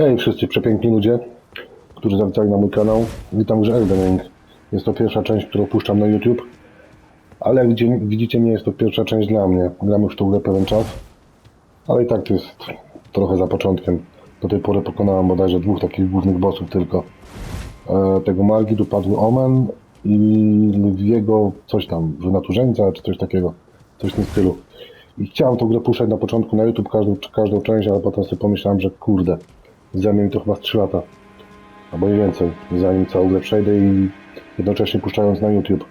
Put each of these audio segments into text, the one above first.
Hej wszyscy przepiękni ludzie, którzy zawitali na mój kanał. Witam grze Elden Ring. Jest to pierwsza część, którą puszczam na YouTube. Ale jak widzicie, nie jest to pierwsza część dla mnie. Gram już w tą grę pewien czas. Ale i tak to jest trochę za początkiem. Do tej pory pokonałem bodajże dwóch takich głównych bossów tylko. E, tego Margi, tu padły Omen i Lwiego coś tam, wynaturzeńca czy coś takiego. Coś w tym stylu. I chciałem tą grę puszczać na początku na YouTube każdą, każdą część, ale potem sobie pomyślałem, że kurde, zajmie mi to chyba z 3 lata. Albo i więcej, zanim całą przejdę i jednocześnie puszczając na YouTube.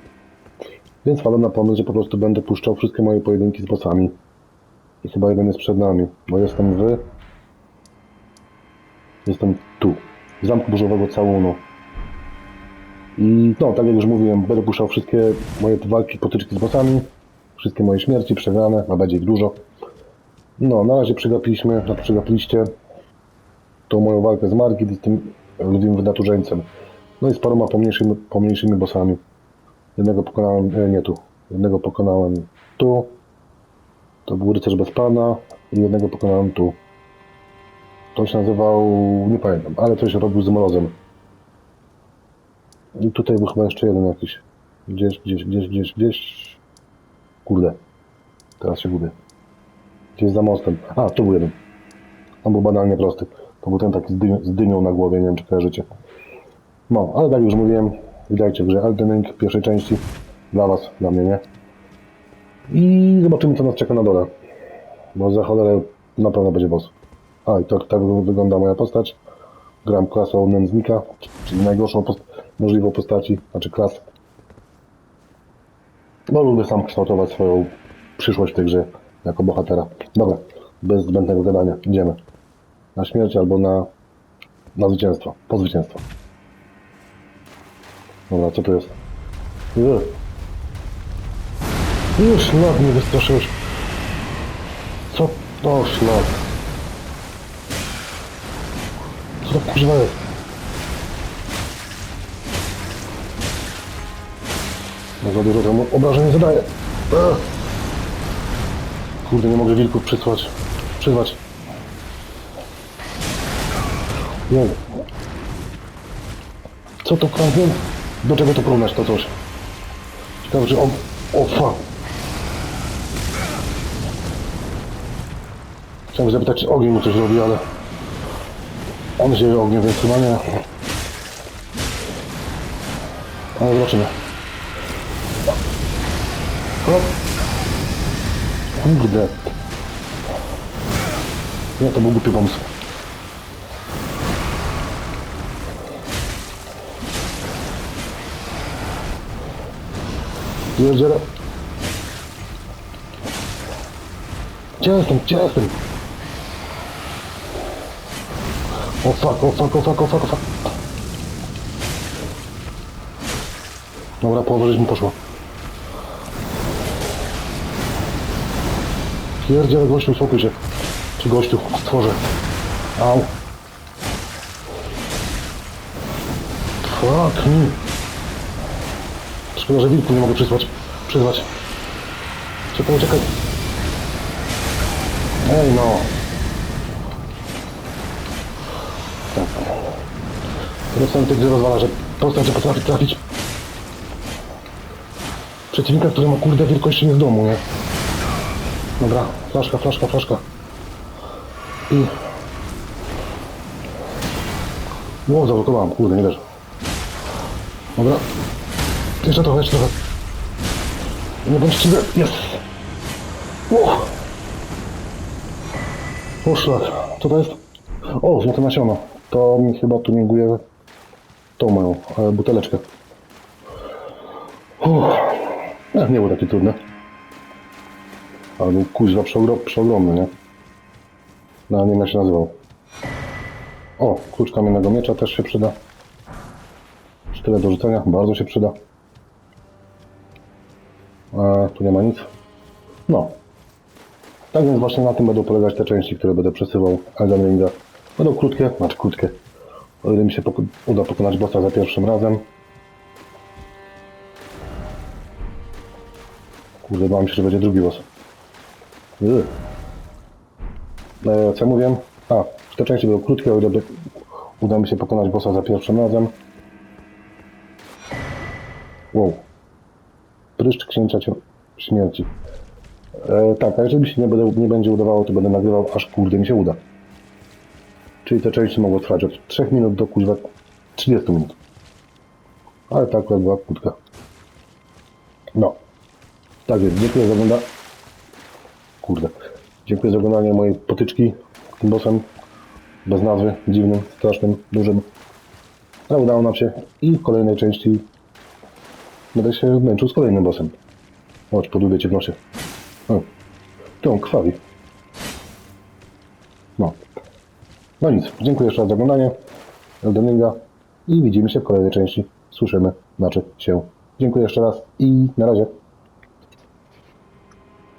Więc wpadłem na pomysł, że po prostu będę puszczał wszystkie moje pojedynki z bossami. I chyba jeden jest przed nami, bo jestem w... Jestem tu, w Zamku Burzowego Całunu. I no, tak jak już mówiłem, będę puszczał wszystkie moje walki, potyczki z bossami, wszystkie moje śmierci przegrane, a będzie ich dużo. No, na razie przegapiliśmy, znaczy przegapiliście tą moją walkę z Margit i tym lwim wynaturzeńcem. No i z paroma pomniejszymi, pomniejszymi bossami. Jednego pokonałem, e, nie tu, jednego pokonałem tu, to był rycerz bez pana i jednego pokonałem tu. To się nazywał, nie pamiętam, ale coś robił z mrozem. I tutaj był chyba jeszcze jeden jakiś. Gdzieś, gdzieś, gdzieś, gdzieś, gdzieś. Kurde. Teraz się gubię. Gdzieś za mostem. A, tu był jeden. On był banalnie prosty. To był ten taki z, dy z dynią na głowie, nie wiem czy kojarzycie. No, ale tak już mówiłem, witajcie w grze Elden Ring pierwszej części. Dla was, dla mnie nie. I zobaczymy co nas czeka na dole. Bo za cholerę na pewno będzie boss. A i to, tak wygląda moja postać. Gram klasą nędznika, czyli najgorszą post możliwą postaci, znaczy klas. No lubię sam kształtować swoją przyszłość w tej grze jako bohatera. Dobra, bez zbędnego gadania, idziemy. Na śmierć albo na, na zwycięstwo, po zwycięstwo. Dobra, co to jest? Ugh. Już szlak mnie wystraszyłeś. Co to szlak? Co to kurwa jest? No za dużo temu obrażeń nie zadaję. Kurde, nie mogę wilków przysłać. Przyzwać. Nie wiem. Co to kradnie? Do czego to porównać to coś? Ciekawe, czy on... O fuck. Chciałem zapytać, czy ogień mu coś robi, ale... On się ogniem, więc chyba nie. Ale zobaczymy. Hop. Kurde. Nie, to był głupi pomysł. Pierdziele. Gdzie jestem? Gdzie jestem? O fuck, o fuck, o fuck, o fuck, o fuck. Dobra, połowa mi poszła. Pierdziele, gościu, spokój się. Czy gościu, stworze. Au. Fuck me. Szkoda, że wilku nie mogę przysłać. Przyzwać. Czekaj, czekaj. Ej no. Tak. Rozsąd tych grze rozwala, że postać potrafi trafić przeciwnika, który ma kurde wielkości nie z domu, nie? Dobra, flaszka, flaszka, flaszka. I... Ło, zablokowałem, kurde, nie wierzę. Dobra. Jeszcze trochę, jeszcze trochę. Nie bądź chciwy. Jest. Ło. O szlak. Co to jest? O, złote nasiono. To mi chyba tuninguje tą moją e, buteleczkę. Uff. Ech, nie było takie trudne. Ale był kuźwa przeogro- przeogromny, nie? No, nie wiem jak się nazywał. O, klucz kamiennego miecza też się przyda. Sztylet do rzucenia, bardzo się przyda. A tu nie ma nic. No. Tak więc właśnie na tym będą polegać te części, które będę przesyłał Elden Ringa. Będą krótkie, znaczy krótkie. O ile mi się poko- uda pokonać bossa za pierwszym razem. Kurde, bałem się, że będzie drugi boss. Yy. E, co ja mówię? A, te części były krótkie, o ile uda mi się pokonać bossa za pierwszym razem. Wow. Pryszcz księcia śmierci. E, tak, a jeżeli mi się nie, będę, nie będzie udawało, to będę nagrywał, aż kurde mi się uda. Czyli te części mogą trwać od 3 minut do kuźwa 30 minut. Ale tak akurat była krótka. No. Tak więc, dziękuję za oglądanie. Kurde. Dziękuję za oglądanie mojej potyczki z tym bossem. Bez nazwy, dziwnym, strasznym, dużym. Ale udało nam się i w kolejnej części będę się męczył z kolejnym bossem. Chodź, podłubię cię w nosie. O, to on krwawi. No. No nic, dziękuję jeszcze raz za oglądanie. Eldeninga i widzimy się w kolejnej części. Słyszymy, znaczy się. Dziękuję jeszcze raz i na razie.